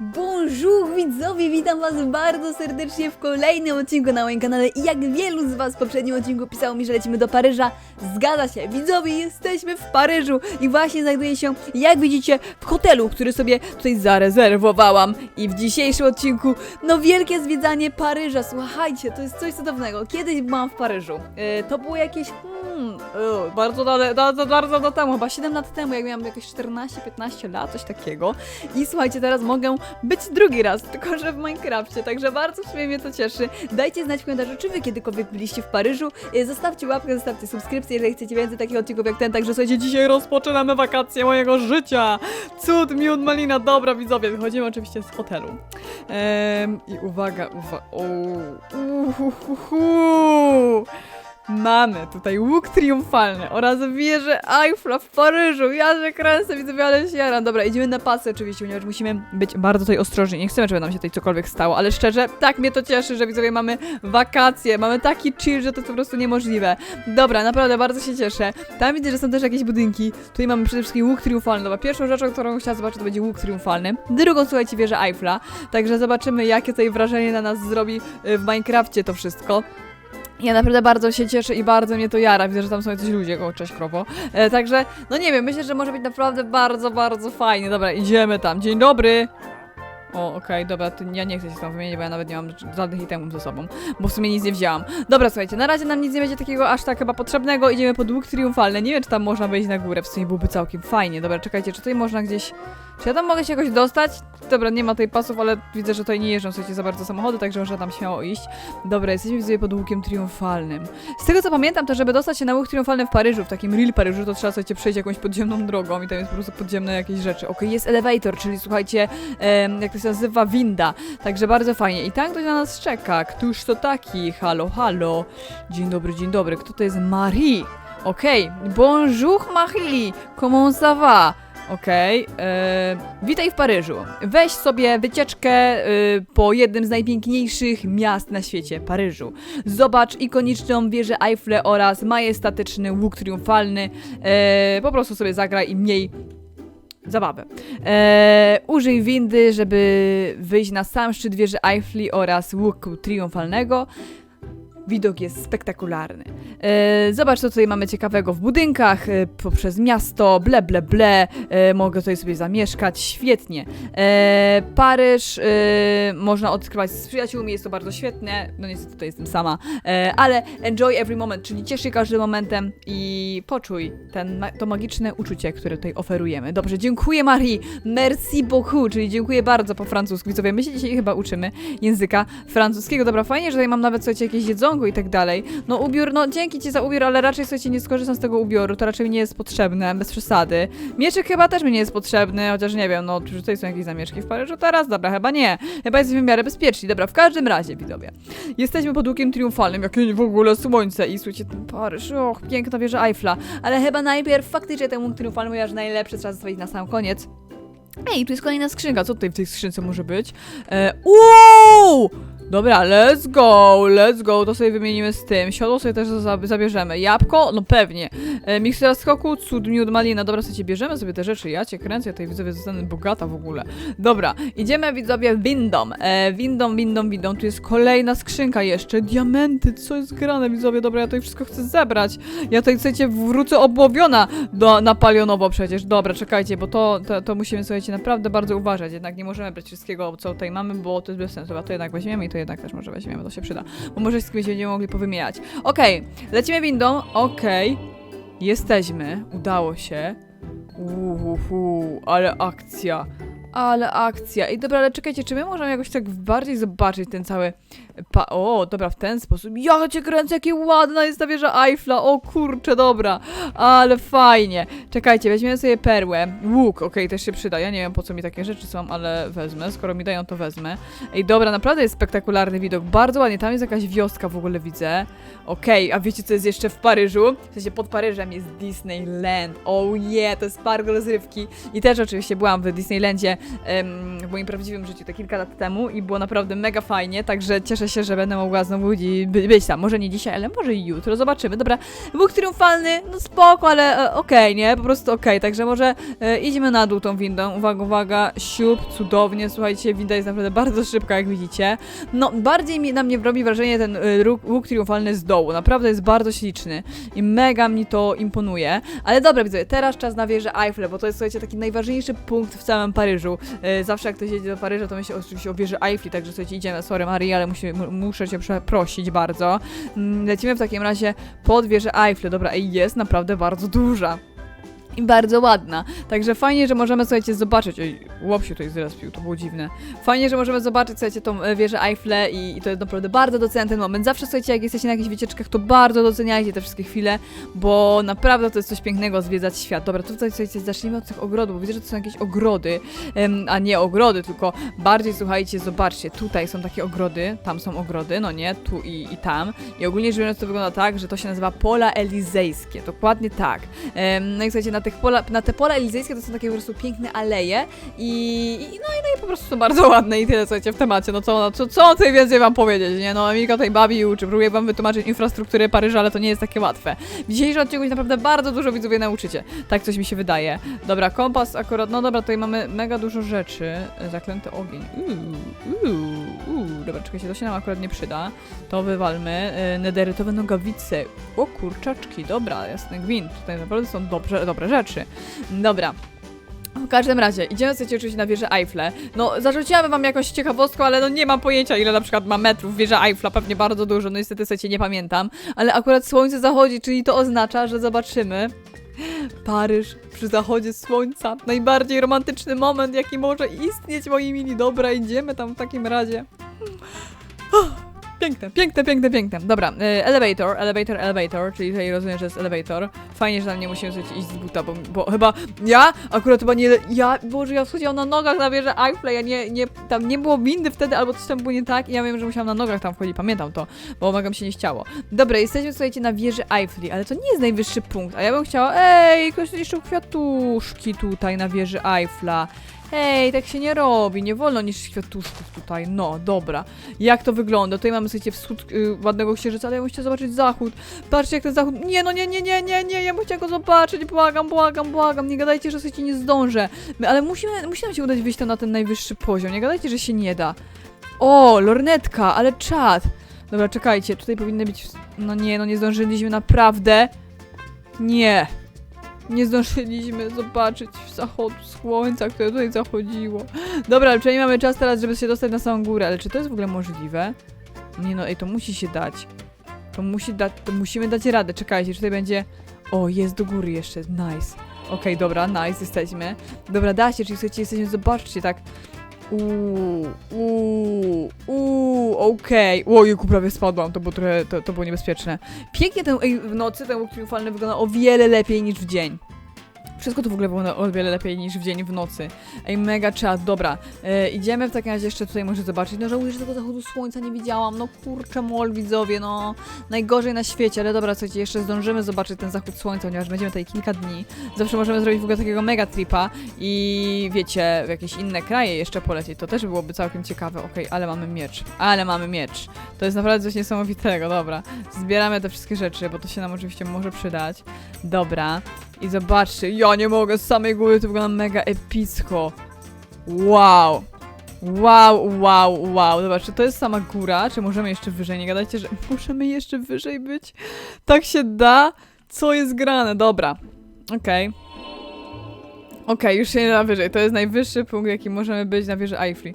Bonjour widzowie, witam was bardzo serdecznie w kolejnym odcinku na moim kanale. I jak wielu z was w poprzednim odcinku pisało mi, że lecimy do Paryża, zgadza się, widzowie, jesteśmy w Paryżu i właśnie znajduję się, jak widzicie, w hotelu, który sobie tutaj zarezerwowałam. I w dzisiejszym odcinku, no wielkie zwiedzanie Paryża, słuchajcie, to jest coś cudownego, kiedyś byłam w Paryżu, E, to było jakieś, hmm, e, bardzo, dale, bardzo, bardzo dawno temu, chyba 7 lat temu, jak miałam jakieś 14-15 lat, coś takiego. I słuchajcie, teraz mogę być drugi raz, tylko że w Minecrafcie, także bardzo w sumie mnie to cieszy. Dajcie znać w komentarzu, czy wy kiedykolwiek byliście w Paryżu. E, Zostawcie łapkę, zostawcie subskrypcję, jeżeli chcecie więcej takich odcinków jak ten. Także słuchajcie, dzisiaj rozpoczynamy wakacje mojego życia. Cud, miód, malina, dobra widzowie, wychodzimy oczywiście z hotelu. Em, I uwaga, uwaga, uhuhuhu. Mamy tutaj łuk triumfalny oraz wieżę Eiffla w Paryżu. Ja się kręcę, widzę się jaram. Dobra, idziemy na pasy oczywiście, ponieważ musimy być bardzo tutaj ostrożni. Nie chcemy, żeby nam się tutaj cokolwiek stało, ale szczerze, tak mnie to cieszy, że widzowie mamy wakacje, mamy taki chill, że to jest po prostu niemożliwe. Dobra, naprawdę bardzo się cieszę. Tam widzę, że są też jakieś budynki. Tutaj mamy przede wszystkim łuk triumfalny. Dobra, pierwszą rzeczą, którą chciałam zobaczyć, to będzie łuk triumfalny. Drugą, słuchajcie, wieża Eiffla. Także zobaczymy, jakie tutaj wrażenie na nas zrobi y, w Minecrafcie to wszystko. Ja naprawdę bardzo się cieszę i bardzo mnie to jara. Widzę, że tam są jacyś ludzie, o cześć krowo. E, także, no nie wiem, myślę, że może być naprawdę bardzo, bardzo fajnie. Dobra, idziemy tam. Dzień dobry! O, okej, dobra, to ja nie chcę się tam wymienić, bo ja nawet nie mam żadnych itemów ze sobą, bo w sumie nic nie wzięłam. Dobra, słuchajcie, na razie nam nic nie będzie takiego aż tak chyba potrzebnego, idziemy pod łuk triumfalny. Nie wiem, czy tam można wejść na górę, w sumie byłby całkiem fajnie. Dobra, czekajcie, czy tutaj można gdzieś... Czy ja tam mogę się jakoś dostać? Dobra, nie ma tutaj pasów, ale widzę, że tutaj nie jeżdżą, słuchajcie, za bardzo samochody, także można tam śmiało iść. Dobra, jesteśmy widzowie pod łukiem triumfalnym. Z tego co pamiętam, to żeby dostać się na łuk triumfalny w Paryżu, w takim real Paryżu, to trzeba słuchajcie przejść jakąś podziemną drogą i tam jest po prostu podziemne jakieś rzeczy. Okej, jest elevator, czyli słuchajcie, jak to się nazywa, winda. Także bardzo fajnie. I tam ktoś na nas czeka. Któż to taki? Halo, halo. Dzień dobry, dzień dobry. Kto to jest? Marie. Okej, bonjour Marie. Comment ça va? Okej, e, witaj w Paryżu. Weź sobie wycieczkę e, po jednym z najpiękniejszych miast na świecie, Paryżu. Zobacz ikoniczną wieżę Eiffla oraz majestatyczny łuk triumfalny. E, po prostu sobie zagraj i mniej zabawę. E, użyj windy, żeby wyjść na sam szczyt wieży Eiffli oraz łuku triumfalnego. Widok jest spektakularny. E, zobacz, co tutaj mamy ciekawego w budynkach, e, poprzez miasto, ble, ble, ble. E, mogę tutaj sobie zamieszkać, świetnie. E, Paryż e, można odkrywać z przyjaciółmi, jest to bardzo świetne. No niestety tutaj jestem sama, e, ale enjoy every moment, czyli ciesz się każdym momentem i poczuj ten, to magiczne uczucie, które tutaj oferujemy. Dobrze, dziękuję Marie, merci beaucoup, czyli dziękuję bardzo po francusku. Widzowie, my się dzisiaj chyba uczymy języka francuskiego. Dobra, fajnie, że tutaj mam nawet, słuchajcie, jakieś jedzonko i tak dalej. No ubiór, no dzięki Ci za ubiór, ale raczej, słuchajcie, nie skorzystam z tego ubioru, to raczej mi nie jest potrzebne, bez przesady. Mieczek chyba też mi nie jest potrzebny, chociaż nie wiem, no czy tutaj są jakieś zamieszki w Paryżu teraz? Dobra, chyba nie. Chyba jesteśmy w miarę bezpieczni. Dobra, w każdym razie, widzowie. Jesteśmy pod łukiem triumfalnym, jakie w ogóle słońce i słuchajcie, ten Paryż, och, piękna wieża Eiffla. Ale chyba najpierw faktycznie ten łuk triumfalny, ponieważ najlepszy trzeba zostawić na sam koniec. Ej, tu jest kolejna skrzynka, co tutaj w tej skrzynce może być? E! Dobra, let's go, let's go, to sobie wymienimy z tym. Siodło sobie też za- zabierzemy. Jabłko? No pewnie. E, mikstura skoku, cud, miód, malina. Dobra, słuchajcie, bierzemy sobie te rzeczy. Ja cię kręcę, ja tutaj widzowie zostanę bogata w ogóle. Dobra, idziemy widzowie windą. E, windą, windą, windą. Tu jest kolejna skrzynka jeszcze. Diamenty, co jest grane widzowie? Dobra, ja tutaj wszystko chcę zebrać. Ja tutaj, słuchajcie, wrócę obłowiona do, na palionowo przecież. Dobra, czekajcie, bo to, to, to musimy, słuchajcie, naprawdę bardzo uważać. Jednak nie możemy brać wszystkiego, co tutaj mamy, bo to jest bez sensu. To jednak weźmiemy i to jednak też może weźmiemy, to się przyda. Bo może z kimś będziemy mogli powymieniać. Okej, lecimy windą. Okej. Jesteśmy. Udało się. Uhuhu, ale akcja. Ale akcja. I dobra, ale czekajcie, czy my możemy jakoś tak bardziej zobaczyć ten cały. Pa o, dobra, w ten sposób. Ja cię kręcę, jakie ładna jest ta wieża Eiffla. O kurczę, dobra. Ale fajnie. Czekajcie, weźmiemy sobie perłę. Łuk, okej, też się przyda. Ja nie wiem po co mi takie rzeczy są, ale wezmę. Skoro mi dają, to wezmę. Ej, dobra, naprawdę jest spektakularny widok. Bardzo ładnie. Tam jest jakaś wioska w ogóle, widzę. Okej, a wiecie co jest jeszcze w Paryżu? W sensie pod Paryżem jest Disneyland. Oh yeah, to jest park rozrywki. I też oczywiście byłam w Disneylandzie em, w moim prawdziwym życiu, to kilka lat temu i było naprawdę mega fajnie, także cieszę cieszę się, że będę mogła znowu być tam. Może nie dzisiaj, ale może jutro. Zobaczymy. Dobra, Bóg triumfalny, no spoko, ale e, okej, nie? Po prostu okej. Także może e, idziemy na dół tą windą. Uwaga, uwaga, siup, cudownie. Słuchajcie, winda jest naprawdę bardzo szybka, jak widzicie. No, bardziej mi, na mnie robi wrażenie ten róg- łuk triumfalny z dołu. Naprawdę jest bardzo śliczny i mega mi to imponuje. Ale dobra, widzę, teraz czas na wieżę Eiffel, bo to jest, słuchajcie, taki najważniejszy punkt w całym Paryżu. Y, zawsze jak ktoś jedzie do Paryża, to myśli oczywiście o wieży Eiffel, także słuchajcie, idziemy. Sorry, Maria, ale musi, mu- muszę cię przeprosić bardzo. Mm, Lecimy w takim razie pod wieżę Eiffel. Dobra, i jest naprawdę bardzo duża. I bardzo ładna. Także fajnie, że możemy, słuchajcie, zobaczyć. Ej, łop się tutaj zrespił, to było dziwne. Fajnie, że możemy zobaczyć, słuchajcie, tą e, wieżę Eiffel i, i to jest naprawdę bardzo doceniam ten moment. Zawsze, słuchajcie, jak jesteście na jakichś wycieczkach, to bardzo doceniajcie te wszystkie chwile, bo naprawdę to jest coś pięknego zwiedzać świat. Dobra, tutaj, słuchajcie, zacznijmy od tych ogrodów, bo widzę, że to są jakieś ogrody, em, a nie ogrody, tylko bardziej, słuchajcie, zobaczcie, tutaj są takie ogrody, tam są ogrody, no nie, tu i, i tam. I ogólnie rzecz biorąc, to wygląda tak, że to się nazywa pola elizejskie, dokładnie tak. Em, No i słuchajcie, na, tych pola, na te pola elizejskie to są takie po prostu piękne aleje i, i, no, i, no i po prostu są bardzo ładne i tyle, słuchajcie, w temacie. No co, no, co, co tutaj więcej wam powiedzieć, nie? No Emilka tutaj bawi i uczy, próbuję wam wytłumaczyć infrastrukturę Paryża, ale to nie jest takie łatwe. W dzisiejszym odcinku naprawdę bardzo dużo widzowie nauczycie. Tak coś mi się wydaje. Dobra, kompas akurat, no dobra, tutaj mamy mega dużo rzeczy. Zaklęty ogień. Uuu, uuu, uuu. Dobra, czekajcie, to się nam akurat nie przyda. To wywalmy. Yy, Nederytowe nogawice. O kurczaczki, dobra, jasny gwint. Tutaj naprawdę są dobrze, dobre rzeczy. Dobra. W każdym razie, idziemy sobie oczywiście na wieżę Eiffel. No, zarzuciłam wam jakąś ciekawostką, ale no nie mam pojęcia, ile na przykład ma metrów wieża Eiffla, pewnie bardzo dużo, no niestety sobie nie pamiętam. Ale akurat słońce zachodzi, czyli to oznacza, że zobaczymy Paryż przy zachodzie słońca. Najbardziej romantyczny moment, jaki może istnieć, moi mili. Dobra, idziemy tam w takim razie. Piękne, piękne, piękne, piękne. Dobra, y, elevator, elevator, elevator, czyli tutaj rozumiem, że jest elevator. Fajnie, że tam nie musimy sobie iść z buta, bo, bo chyba ja akurat chyba nie, ja, boże, ja schodziłam na nogach na wieżę Eiffla, ja nie, nie, tam nie było windy wtedy, albo coś tam było nie tak i ja wiem, że musiałam na nogach tam wchodzić, pamiętam to, bo mi się nie chciało. Dobra, jesteśmy, słuchajcie, na wieży Eiffel, ale to nie jest najwyższy punkt, a ja bym chciała, ej, zniszczył kwiatuszki tutaj na wieży Eiffla. Hej, tak się nie robi, nie wolno niszczyć kwiatuszków tutaj. No, dobra. Jak to wygląda? Tutaj mamy, słuchajcie, wschód y, ładnego księżyca, ale ja chciała zobaczyć zachód. Patrzcie, jak ten zachód... Nie, no nie, nie, nie, nie, nie, ja chciała go zobaczyć. Błagam, błagam, błagam. Nie gadajcie, że słuchajcie, nie zdążę. My, ale musimy, musi nam się udać wyjść tam na ten najwyższy poziom. Nie gadajcie, że się nie da. O, lornetka, ale czad. Dobra, czekajcie, tutaj powinny być... No nie, no nie zdążyliśmy naprawdę. Nie. Nie zdążyliśmy zobaczyć zachodu słońca, które tutaj zachodziło. Dobra, ale przynajmniej mamy czas teraz, żeby się dostać na samą górę. Ale czy to jest w ogóle możliwe? Nie no, ej, to musi się dać. To musi dać, to musimy dać radę. Czekajcie, czy tutaj będzie... O, jest do góry jeszcze, nice. Okej, dobra, nice, jesteśmy. Dobra, da się, czyli słuchajcie, jesteśmy, zobaczcie, tak... Uuu, uuu, okej. Okay. Ojejku, prawie spadłam, to było trochę, to, to było niebezpieczne. Pięknie ten, ej, w nocy ten łuk triumfalny wygląda o wiele lepiej niż w dzień. Wszystko to w ogóle wygląda o wiele lepiej niż w dzień w nocy. Ej, mega czad, dobra. E, idziemy w takim razie jeszcze tutaj może zobaczyć. No żałuję, że tego zachodu słońca nie widziałam. No kurczę mol, widzowie, no. Najgorzej na świecie, ale dobra, słuchajcie, jeszcze zdążymy zobaczyć ten zachód słońca, ponieważ będziemy tutaj kilka dni. Zawsze możemy zrobić w ogóle takiego mega tripa i wiecie, w jakieś inne kraje jeszcze polecieć. To też byłoby całkiem ciekawe. Okej, ale mamy miecz. Ale mamy miecz. To jest naprawdę coś niesamowitego, dobra. Zbieramy te wszystkie rzeczy, bo to się nam oczywiście może przydać. Dobra. I zobaczcie, ja nie mogę z samej góry, to wygląda mega epicko. Wow. Wow, wow, wow. Zobaczcie, to jest sama góra, czy możemy jeszcze wyżej? Nie gadajcie, że możemy jeszcze wyżej być? Tak się da? Co jest grane? Dobra. Okej. Okej, już się nie da wyżej. To jest najwyższy punkt, jaki możemy być na wieży Eiffel.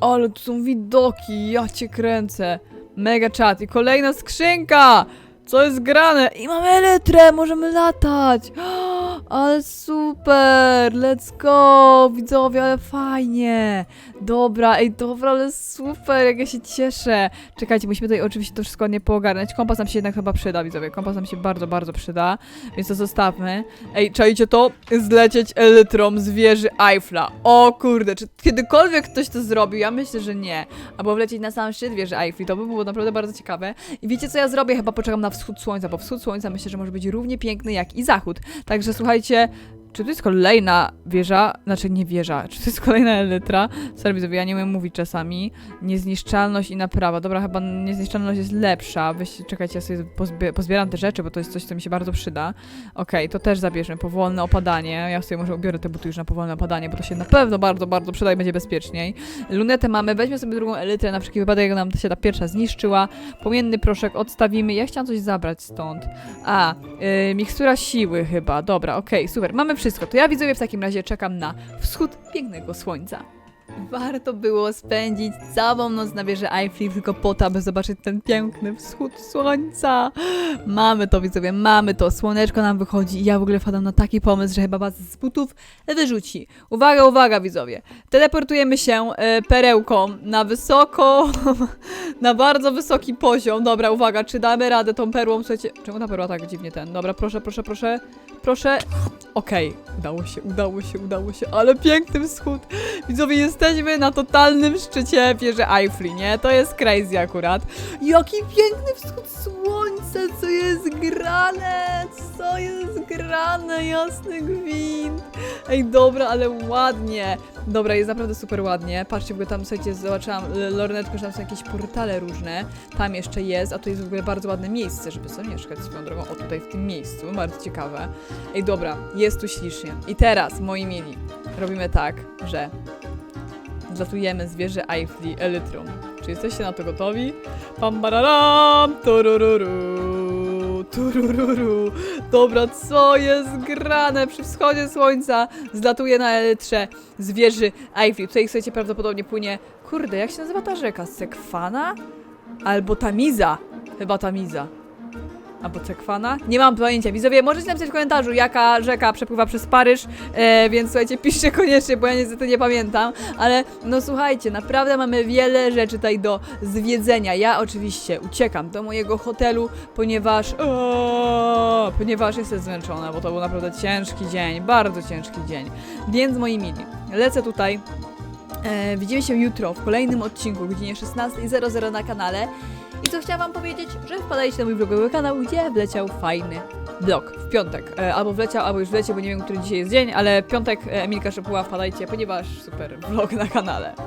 Ale tu są widoki, ja cię kręcę. Mega czat. I kolejna skrzynka! Co jest grane? I mamy elytrę, możemy latać! Ale super! Let's go! Widzowie, ale fajnie! Dobra, ej, dobra, ale super, jak ja się cieszę! Czekajcie, musimy tutaj oczywiście to wszystko ładnie poogarnąć. Kompas nam się jednak chyba przyda, widzowie. Kompas nam się bardzo, bardzo przyda, więc to zostawmy. Ej, czajcie to? Zlecieć elytrą z wieży Eiffla. O kurde, czy kiedykolwiek ktoś to zrobił? Ja myślę, że nie. Albo wlecieć na sam szczyt wieży Eiffla, to by było naprawdę bardzo ciekawe. I wiecie co ja zrobię? Chyba poczekam na wschód słońca, bo wschód słońca myślę, że może być równie piękny jak i zachód. Także słuchajcie, Czy to jest kolejna wieża? Znaczy nie wieża. Czy to jest kolejna elytra? Sorry, ja nie umiem mówić czasami. Niezniszczalność i naprawa. Dobra, chyba niezniszczalność jest lepsza. Weźcie, czekajcie, ja sobie pozbie pozbieram te rzeczy, bo to jest coś, co mi się bardzo przyda. Okej, to też zabierzmy. Powolne opadanie. Ja sobie może ubiorę te buty już na powolne opadanie, bo to się na pewno bardzo, bardzo przyda i będzie bezpieczniej. Lunetę mamy. Weźmy sobie drugą elytrę, na wszelki wypadek, jak nam się ta pierwsza zniszczyła. Płomienny proszek odstawimy. Ja chciałam coś zabrać stąd. A, yy, mikstura siły chyba. Dobra, okej, super. Mamy wszystko. To ja widzowie w takim razie czekam na wschód pięknego słońca. Warto było spędzić całą noc na wieży Eiffel tylko po to, aby zobaczyć ten piękny wschód słońca. Mamy to, widzowie, mamy to. Słoneczko nam wychodzi i ja w ogóle wpadam na taki pomysł, że chyba was z butów wyrzuci. Uwaga, uwaga, widzowie. Teleportujemy się e, perełką na wysoko, na bardzo wysoki poziom. Dobra, uwaga, czy damy radę tą perłą? Słuchajcie, czemu ta perła tak dziwnie ten? Dobra, proszę, proszę, proszę, proszę. Okej, udało się, udało się, udało się, ale piękny wschód. Widzowie, jesteśmy na totalnym szczycie wieży Eiffel, nie? To jest crazy akurat. Jaki piękny wschód słońca, co jest grane, co jest grane, jasny gwint. Ej, dobra, ale ładnie. Dobra, jest naprawdę super ładnie. Patrzcie, w ogóle tam, słuchajcie, zobaczyłam lornetkę, że tam są jakieś portale różne. Tam jeszcze jest, a tu jest w ogóle bardzo ładne miejsce, żeby sobie mieszkać swoją drogą. O, tutaj w tym miejscu, bardzo ciekawe. Ej, dobra, jest tu ślicznie. I teraz, moi mili, robimy tak, że zlatujemy z wieży Eiffel elytrą. Czy jesteście na to gotowi? Pam bararam, turururu, turururu. Dobra, co jest grane? Przy wschodzie słońca zlatuję na elytrze z wieży Eiffel. Tutaj, słuchajcie, prawdopodobnie płynie... Kurde, jak się nazywa ta rzeka? Sekwana? Albo Tamiza? Chyba Tamiza. Albo Cekwana? Nie mam pojęcia. Widzowie, możecie napisać w komentarzu, jaka rzeka przepływa przez Paryż, e, więc słuchajcie, piszcie koniecznie, bo ja niestety nie pamiętam. Ale no słuchajcie, naprawdę mamy wiele rzeczy tutaj do zwiedzenia. Ja oczywiście uciekam do mojego hotelu, ponieważ... O, ponieważ jestem zmęczona, bo to był naprawdę ciężki dzień, bardzo ciężki dzień. Więc moi mili, lecę tutaj E, widzimy się jutro w kolejnym odcinku o godzinie 16.00 na kanale. I co chciałam wam powiedzieć, że wpadajcie na mój vlogowy kanał, gdzie wleciał fajny vlog w piątek. E, albo wleciał, albo już wleciał, bo nie wiem, który dzisiaj jest dzień, ale piątek e, Emilka Szepuła, wpadajcie, ponieważ super vlog na kanale.